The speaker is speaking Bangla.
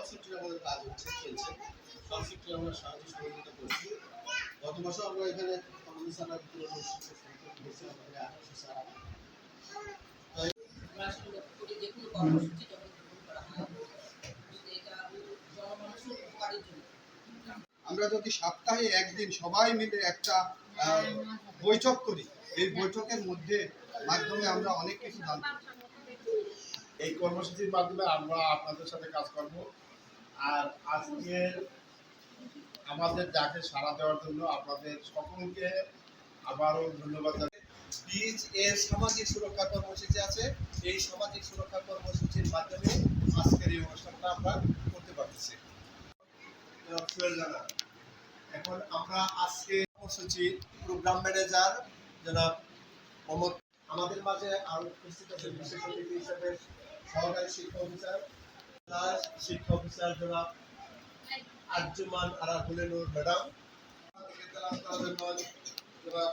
সব সেক্টরে আমাদের কাজ হচ্ছে চলছে। সব সেক্টরে আমরা সাহায্য সহযোগিতা করছি। গত বছর আমরা এখানে আমাদের সারা পুরনো শিক্ষক আমাদের আঠারোশো সারা আমরা আসলে লক্ষ্য করি যে কোনো কর্মসূচি যখন গ্রহণ করা হয় এটা জনমানুষের উপকারের জন্য। আমরা যদি সপ্তাহে একদিন সবাই মিলে একটা আহ, বৈঠক করি এই বৈঠকের মধ্যে মাধ্যমে আমরা অনেক কিছু জানতে এই কর্মসূচির মাধ্যমে আমরা আপনাদের সাথে কাজ করব। আর আজকে আমাদের ডাকে সাড়া দেওয়ার জন্য আপনাদের সকলকে আবারও ধন্যবাদ বীজ এর সামাজিক সুরক্ষা কর্মসূচি আছে এই সামাজিক সুরক্ষা কর্মসূচির মাধ্যমে আজকের এই অনুষ্ঠানটা আমরা করতে পারতেছি। এখন আমরা আজকে কর্মসূচি প্রোগ্রাম ম্যানেজার আমাদের মাঝে আরও উপস্থিত আছেন বিশেষ অতিথি হিসেবে সহকারী শিক্ষা অফিসার জেলা শিক্ষা অফিসার জনাব আর্জুমান আরাকুলেনুর ম্যাডাম। জনাব